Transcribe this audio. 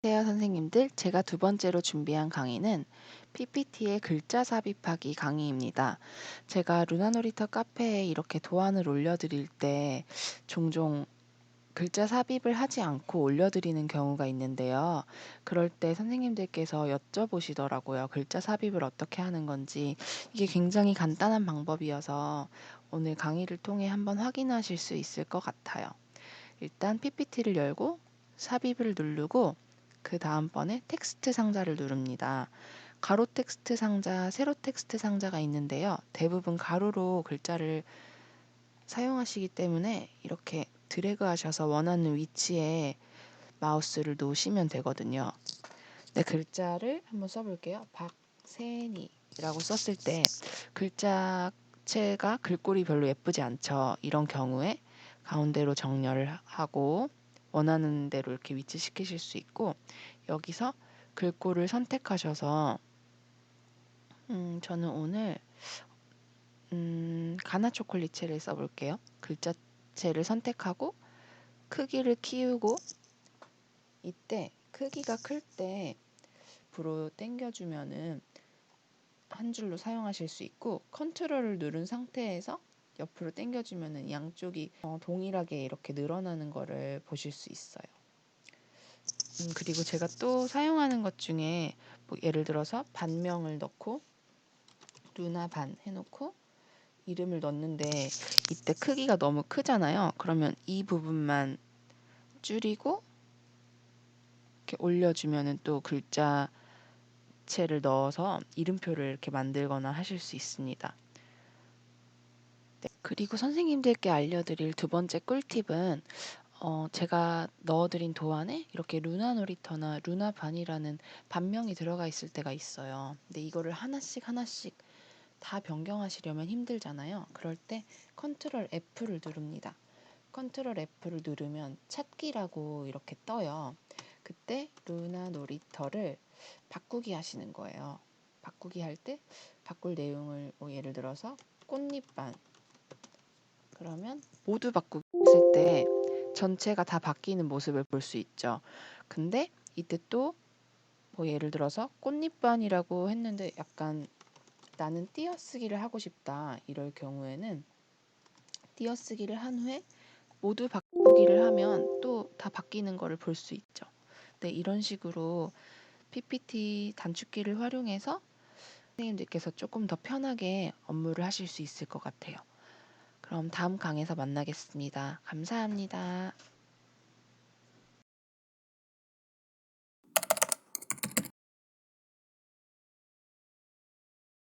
안녕하세요 선생님들 제가 두 번째로 준비한 강의는 PPT의 글자 삽입하기 강의입니다. 제가 루나놀이터 카페에 이렇게 도안을 올려드릴 때 종종 글자 삽입을 하지 않고 올려드리는 경우가 있는데요. 그럴 때 선생님들께서 여쭤보시더라고요. 글자 삽입을 어떻게 하는 건지 이게 굉장히 간단한 방법이어서 오늘 강의를 통해 한번 확인하실 수 있을 것 같아요. 일단 PPT를 열고 삽입을 누르고 그 다음번에 텍스트 상자를 누릅니다. 가로 텍스트 상자, 세로 텍스트 상자가 있는데요. 대부분 가로로 글자를 사용하시기 때문에 이렇게 드래그 하셔서 원하는 위치에 마우스를 놓으시면 되거든요. 네, 글자를 한번 써볼게요. 박세니라고 썼을 때 글자체가 글꼴이 별로 예쁘지 않죠. 이런 경우에 가운데로 정렬을 하고 원하는 대로 이렇게 위치시키실 수 있고 여기서 글꼴을 선택하셔서 음, 저는 오늘 음, 가나 초콜릿체를 써볼게요. 글자체를 선택하고 크기를 키우고 이때 크기가 클때 불로 당겨주면은 한 줄로 사용하실 수 있고 컨트롤을 누른 상태에서 옆으로 당겨주면은 양쪽이 어, 동일하게 이렇게 늘어나는 거를 보실 수 있어요. 음, 그리고 제가 또 사용하는 것 중에 뭐 예를 들어서 반명을 넣고 루나 반 해놓고 이름을 넣는데 이때 크기가 너무 크잖아요. 그러면 이 부분만 줄이고 이렇게 올려주면은 또 글자체를 넣어서 이름표를 이렇게 만들거나 하실 수 있습니다. 네, 그리고 선생님들께 알려드릴 두 번째 꿀팁은 어, 제가 넣어드린 도안에 이렇게 루나 놀이터나 루나 반이라는 반명이 들어가 있을 때가 있어요. 근데 이거를 하나씩 하나씩 다 변경하시려면 힘들잖아요. 그럴 때 컨트롤 F를 누릅니다. 컨트롤 F를 누르면 찾기라고 이렇게 떠요. 그때 루나 놀이터를 바꾸기 하시는 거예요. 바꾸기 할 때 바꿀 내용을 뭐 예를 들어서 꽃잎반 그러면 모두 바꾸기 했을 때 전체가 다 바뀌는 모습을 볼 수 있죠. 근데 이때 또 뭐 예를 들어서 꽃잎반이라고 했는데 약간 나는 띄어쓰기를 하고 싶다 이럴 경우에는 띄어쓰기를 한 후에 모두 바꾸기를 하면 또 다 바뀌는 거를 볼수 있죠. 네, 이런 식으로 PPT 단축키를 활용해서 선생님들께서 조금 더 편하게 업무를 하실 수 있을 것 같아요. 그럼 다음 강에서 만나겠습니다. 감사합니다.